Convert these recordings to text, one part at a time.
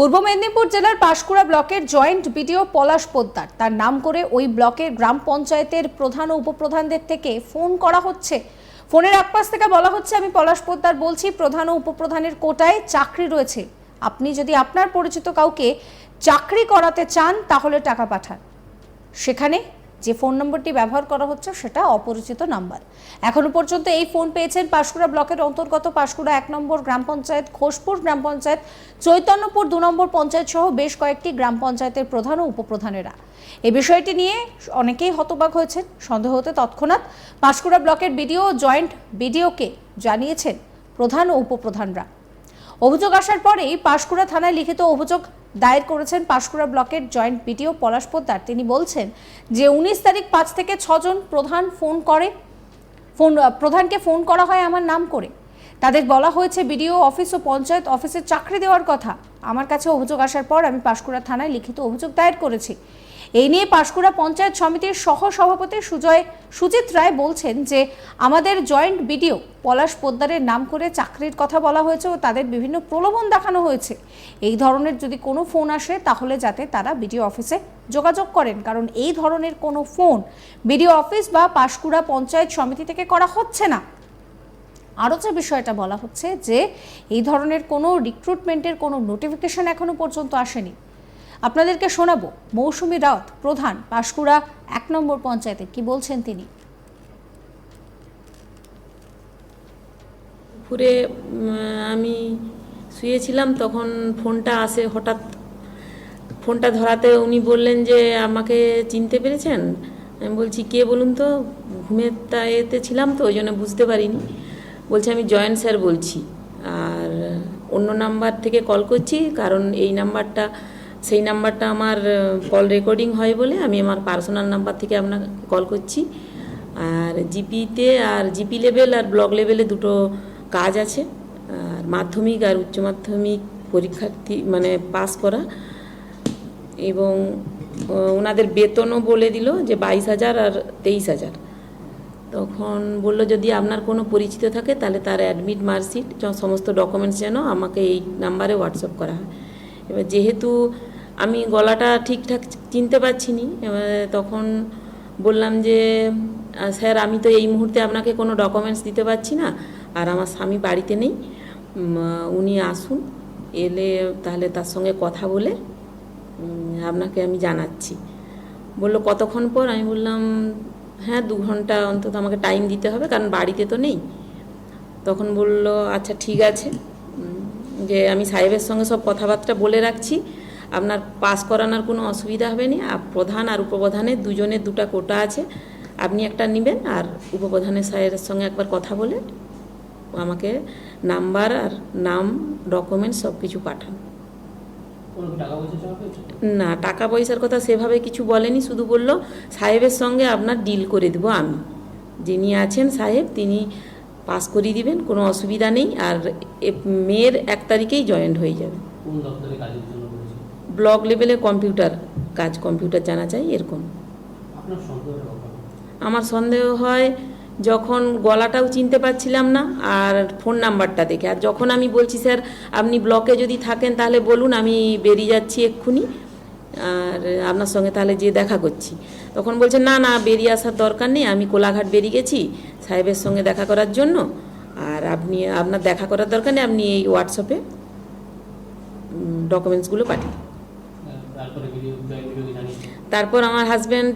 পূর্ব মেদিনীপুর জেলার পাশকুড়া ব্লকের joint BDO পলাশ পোদ্দার। তার নাম করে ওই ব্লকের গ্রাম পঞ্চায়েতের প্রধান ও উপপ্রধানদের থেকে ফোন করা হচ্ছে। ফোনের একপাশ থেকে বলা হচ্ছে, আমি পলাশ পোদ্দার বলছি, প্রধান ও উপপ্রধানের কোটায় চাকরি রয়েছে। আপনি যদি আপনার পরিচিত কাউকে চাকরি করাতে চান, তাহলে টাকা পাঠান। সেখানে যে ফোন নম্বরটি ব্যবহার করা হচ্ছে সেটা অপরিচিত নাম্বার। এখনও পর্যন্ত এই ফোন পেয়েছেন পাঁশকুড়া ব্লকের অন্তর্গত পাঁশকুড়া এক নম্বর গ্রাম পঞ্চায়েত, ঘোষপুর গ্রাম পঞ্চায়েত, চৈতন্যপুর দু নম্বর পঞ্চায়েত সহ বেশ কয়েকটি গ্রাম পঞ্চায়েতের প্রধান ও উপপ্রধানেরা। এই বিষয়টি নিয়ে অনেকেই হতবাক হয়েছেন, সন্দেহ হতে তৎক্ষণাৎ পাঁশকুড়া ব্লকের বিডিও জয়েন্ট বিডিওকে জানিয়েছেন প্রধান ও উপপ্রধানরা। অভিযোগ আসার পরেই পাঁশকুড়া থানায় লিখিত অভিযোগ দায়ের করেছেন পাঁশকুড়া ব্লকের জয়েন্ট বিডিও পলাশ পোদ্দার। তিনি বলছেন যে উনিশ তারিখ পাঁচ থেকে ছজন প্রধান ফোন করে, ফোন প্রধানকে ফোন করা হয় আমার নাম করে। তাদের বলা হয়েছে, বিডিও অফিস ও পঞ্চায়েত অফিসে চাকরি দেওয়ার কথা। আমার কাছে অভিযোগ আসার পর আমি পাঁশকুড়া থানায় লিখিত অভিযোগ দায়ের করেছি। এই নিয়ে পাঁশকুড়া পঞ্চায়েত সমিতির সহ সভাপতি সুজয় সুজিত রায় বলছেন যে আমাদের জয়েন্ট বিডিও পলাশ পোদ্দারের নাম করে চাকরির কথা বলা হয়েছে ও তাদের বিভিন্ন প্রলোভন দেখানো হয়েছে। এই ধরনের যদি কোনো ফোন আসে তাহলে যাতে তারা বিডিও অফিসে যোগাযোগ করেন। কারণ এই ধরনের কোনো ফোন বিডিও অফিস বা পাঁশকুড়া পঞ্চায়েত সমিতি থেকে করা হচ্ছে না। আরও যে বিষয়টা বলা হচ্ছে যে এই ধরনের কোনো রিক্রুটমেন্টের কোনো নোটিফিকেশন এখনও পর্যন্ত আসেনি। আপনাদেরকে শোনাবো মৌসুমী রাউত প্রধান পাঁশকুড়া এক নম্বর পঞ্চায়েতে। কি বলছেন তিনি? উম, আমি শুয়েছিলাম, তখন ফোনটা আসে হঠাৎ, ফোনটা ধরাতে উনি বললেন যে, আমাকে চিনতে পেরেছেন? আমি বলছি, কে বলুন তো? ঘুমের এতে ছিলাম তো, ওই জন্য বুঝতে পারিনি। বলছে, আমি জয়েন্ট স্যার বলছি। আর অন্য নাম্বার থেকে কল করছি, কারণ এই নাম্বারটা, সেই নাম্বারটা আমার কল রেকর্ডিং হয় বলে আমি আমার পার্সোনাল নাম্বার থেকে আপনাকে কল করছি। আর জিপিতে আর জিপি লেভেল আর ব্লক লেভেলে দুটো কাজ আছে। মাধ্যমিক আর উচ্চ মাধ্যমিক পরীক্ষার্থী মানে পাস করা এবং ওনাদের বেতনও বলে দিল যে বাইশ হাজার আর তেইশ হাজার। তখন বলল, যদি আপনার কোনো পরিচিত থাকে, তাহলে তার অ্যাডমিট মার্কশিট সমস্ত ডকুমেন্টস যেন আমাকে এই নাম্বারে হোয়াটসঅ্যাপ করা হয়। এবার যেহেতু আমি গলাটা ঠিকঠাক চিনতে পারছি নি এবার তখন বললাম যে স্যার, আমি তো এই মুহূর্তে আপনাকে কোনো ডকুমেন্টস দিতে পারছি না, আর আমার স্বামী বাড়িতে নেই। উনি আসুন, এলে তাহলে তার সঙ্গে কথা বলে আপনাকে আমি জানাচ্ছি। বলল, কতক্ষণ পর? আমি বললাম হ্যাঁ দু ঘণ্টা অন্তত আমাকে টাইম দিতে হবে, কারণ বাড়িতে তো নেই। তখন বলল আচ্ছা ঠিক আছে। যে আমি সাহেবের সঙ্গে সব কথাবার্তা বলে রাখছি। আপনার পাস করানোর কোনো অসুবিধা হবে না। আর প্রধান আর উপপ্রধানের দুজনের দুটা কোটা আছে। আপনি একটা নেবেন আর উপপ্রধানের সাহেবের সঙ্গে একবার কথা বলে আমাকে নাম্বার আর নাম ডকুমেন্টস সব কিছু পাঠান না টাকা পয়সার কথা সেভাবে কিছু বলেনি শুধু বলল সাহেবের সঙ্গে আপনার ডিল করে দেবো আমি। যিনি আছেন সাহেব তিনি পাস করিয়ে দিবেন কোনো অসুবিধা নেই আর মেয়ের এক তারিখেই জয়েন্ট হয়ে যাবে। ব্লক লেভেলে কম্পিউটার কাজ কম্পিউটার জানা চাই এরকম। আমার সন্দেহ হয় যখন গলাটাও চিনতে পারছিলাম না আর ফোন নাম্বারটা দেখে। আর যখন আমি বলছি, স্যার, আপনি ব্লকে যদি থাকেন তাহলে বলুন, আমি বেরিয়ে যাচ্ছি এক্ষুনি। আর আপনার সঙ্গে তাহলে যেয়ে দেখা করছি। তখন বলছে, না না, বেরিয়ে আসার দরকার নেই। আমি কোলাঘাট বেরিয়ে গেছি সাহেবের সঙ্গে দেখা করার জন্য। আর আপনি, আপনার দেখা করার দরকার নেই, আপনি এই হোয়াটসঅ্যাপে ডকুমেন্টসগুলো পাঠিয়ে তারপর আমার হাজব্যান্ড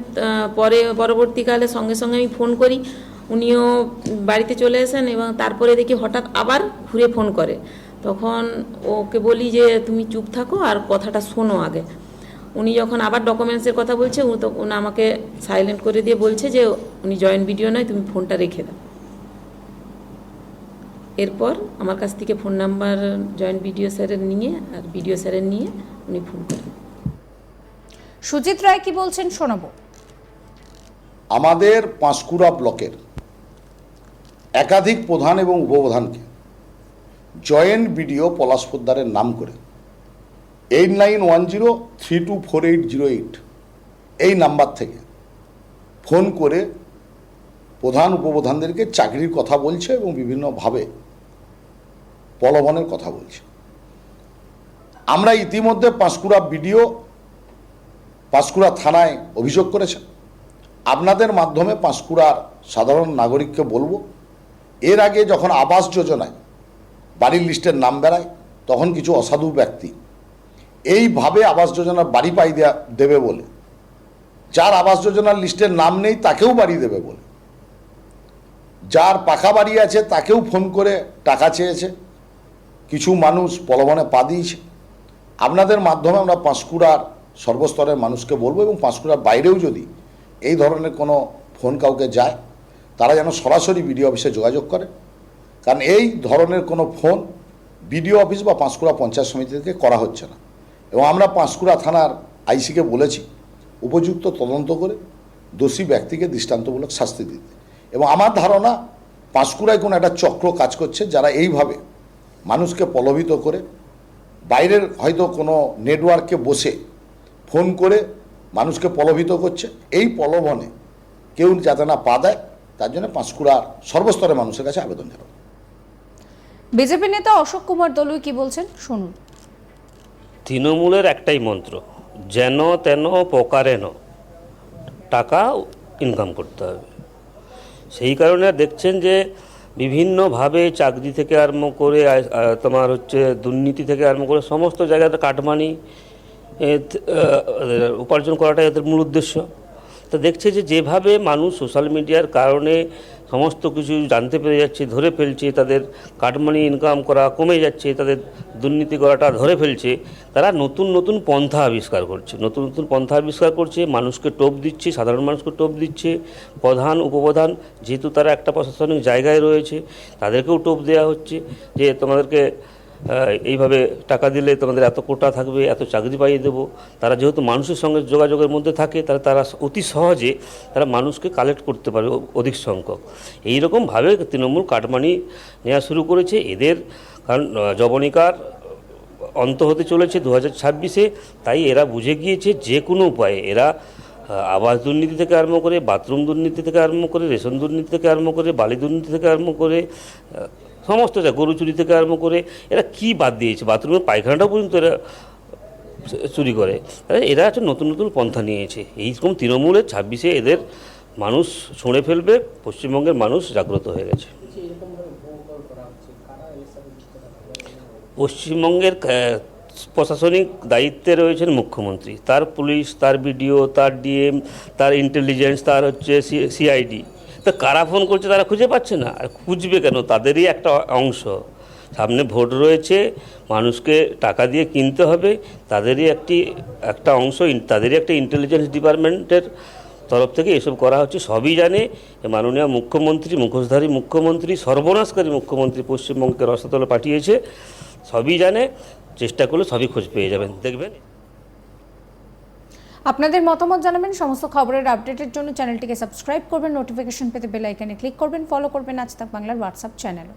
পরে, পরবর্তীকালে সঙ্গে সঙ্গে আমি ফোন করি। উনিও বাড়িতে চলে আসেন এবং তারপরে দেখি হঠাৎ আবার ঘুরে ফোন করে। তখন ওকে বলি যে তুমি চুপ থাকো আর কথাটা শোনো আগে। উনি যখন আবার ডকুমেন্টসের কথা বলছে ও তো উনি আমাকে সাইলেন্ট করে দিয়ে বলছে যে উনি জয়েন্ট ভিডিও নয় তুমি ফোনটা রেখে দাও। এরপর আমার কাছ থেকে ফোন নাম্বার জয়েন্ট ভিডিও স্যারের নিয়ে আর ভিডিও স্যারের নিয়ে উনি ফোন করেন। সুজিত রায় কি বলছেন শোনাবো। আমাদের পাঁশকুড়া ব্লকের একাধিক প্রধান এবং উপপ্রধানকে জয়েন্ট বিডিও পলাশ পোদ্দারের নাম করে। Eight nine one zero three two four eight zero eight এই নাম্বার থেকে ফোন করে প্রধান উপপ্রধানদেরকে চাকরির কথা বলছে এবং বিভিন্নভাবে প্রলোভনের কথা বলছে। আমরা ইতিমধ্যে পাঁশকুড়া বিডিও, পাঁশকুড়া থানায় অভিযোগ করেছেন। আপনাদের মাধ্যমে পাঁশকুড়ার সাধারণ নাগরিককে বলব এর আগে যখন আবাস যোজনায় বাড়ির লিস্টের নাম বেড়ায়, তখন কিছু অসাধু ব্যক্তি এইভাবে আবাস যোজনার বাড়ি পাই দেয়া, দেবে বলে। যার আবাস যোজনার লিস্টের নাম নেই, তাকেও বাড়ি দেবে বলে। যার পাকা বাড়ি আছে, তাকেও ফোন করে টাকা চেয়েছে। কিছু মানুষ পলবনে পা দিয়েছে। আপনাদের মাধ্যমে আমরা পাঁশকুড়ার সর্বস্তরের মানুষকে বলব এবং পাঁশকুড়ার বাইরেও যদি এই ধরনের কোনো ফোন কাউকে যায় তারা যেন সরাসরি বিডিও অফিসে যোগাযোগ করে। কারণ এই ধরনের কোনো ফোন বিডিও অফিস বা পাঁশকুড়া পঞ্চায়েত সমিতি থেকে করা হচ্ছে না। এবং আমরা পাঁশকুড়া থানার আইসিকে বলেছি, উপযুক্ত তদন্ত করে দোষী ব্যক্তিকে দৃষ্টান্তমূলক শাস্তি দিতে। এবং আমার ধারণা, পাঁশকুড়ায় কোনো একটা চক্র কাজ করছে যারা এইভাবে মানুষকে প্রলোভিত করে, বাইরের হয়তো কোনো নেটওয়ার্কে বসে ফোন করে মানুষকে প্রলোভিত করছে। এই প্রলোভনে কেউ যাতে না পা দেয় তার জন্য পাঁশকুড়ার সর্বস্তরের মানুষের কাছে আবেদন জানাব। বিজেপি নেতা অশোক কুমার দলুই কি বলছেন? শুনুন। তৃণমূলের একটাই মন্ত্র যেন তেন প্রকারেন টাকা ইনকাম করতে হবে। সেই কারণে দেখছেন যে বিভিন্নভাবে চাকরি থেকে আরম্ভ করে তোমার হচ্ছে দুর্নীতি থেকে আরম্ভ করে সমস্ত জায়গাতে কাটমানি উপার্জন করাটাই এদের মূল উদ্দেশ্য। তো দেখছে যে যেভাবে মানুষ সোশ্যাল মিডিয়ার কারণে সমস্ত কিছু জানতে পেরে যাচ্ছে, ধরে ফেলছে, তাদের কাটমানি ইনকাম করা কমে যাচ্ছে, তাদের দুর্নীতি করাটা ধরে ফেলছে, তারা নতুন নতুন পন্থা আবিষ্কার করছে। নতুন নতুন পন্থা আবিষ্কার করছে, মানুষকে টোপ দিচ্ছে, সাধারণ মানুষকে টোপ দিচ্ছে, প্রধান, উপপ্রধান, যেহেতু তারা একটা প্রশাসনিক জায়গায় রয়েছে, তাদেরকেও টোপ দেওয়া হচ্ছে যে তোমাদেরকে এইভাবে টাকা দিলে তোমাদের এত কোটা থাকবে, এত চাকরি পাইয়ে দেবো। তারা যেহেতু মানুষের সঙ্গে যোগাযোগের মধ্যে থাকে, তারা তারা অতি সহজে তারা মানুষকে কালেক্ট করতে পারে অ- অধিক সংখ্যক। এইরকমভাবে তৃণমূল কাটমানি নেওয়া শুরু করেছে। এদের, কারণ জবনিকার অন্ত হতে চলেছে দু হাজার ছাব্বিশে। তাই এরা বুঝে গিয়েছে যে কোনো উপায়ে এরা আবাস দুর্নীতি থেকে আরম্ভ করে, বাথরুম দুর্নীতি থেকে আরম্ভ করে, রেশন দুর্নীতি থেকে আরম্ভ করে, বালি দুর্নীতি থেকে আরম্ভ করে সমস্ত যা গরু চুরি থেকে আরম্ভ করে, এরা কি বাদ দিয়েছে? বাথরুমের পায়খানাটাও পর্যন্ত এরা চুরি করে। এরা একটা নতুন নতুন পন্থা নিয়েছে। এইরকম তৃণমূলের ছাব্বিশে এদের মানুষ ছুঁড়ে ফেলবে, পশ্চিমবঙ্গের মানুষ জাগ্রত হয়ে গেছে। পশ্চিমবঙ্গের প্রশাসনিক দায়িত্বে রয়েছেন মুখ্যমন্ত্রী। তার পুলিশ, তার বিডিও, তার ডিএম, তার ইন্টেলিজেন্স তার হচ্ছে সিআইডি তা কারা ফোন করছে তারা খুঁজে পাচ্ছে না। আর খুঁজবে কেন? তাদেরই একটা অংশ। সামনে ভোট রয়েছে, মানুষকে টাকা দিয়ে কিনতে হবে। তাদেরই একটি, একটা অংশ তাদেরই একটা ইন্টেলিজেন্স ডিপার্টমেন্টের তরফ থেকে এসব করা হচ্ছে। সবই জানে মাননীয় মুখ্যমন্ত্রী, মুখোশধারী মুখ্যমন্ত্রী, সর্বনাশকারী মুখ্যমন্ত্রী পশ্চিমবঙ্গকে রসাতলে পাঠিয়েছে। সবই জানে, চেষ্টা করলে সবই খোঁজ পেয়ে যাবেন। দেখবেন? আপনাদের মতামত জানাবেন। সমস্ত খবরের আপডেটের জন্য চ্যানেলটিকে সাবস্ক্রাইব করবেন, নোটিফিকেশন পেতে বেল আইকনে ক্লিক করবেন, ফলো করবেন আজ তাক বাংলার হোয়াটসঅ্যাপ চ্যানেল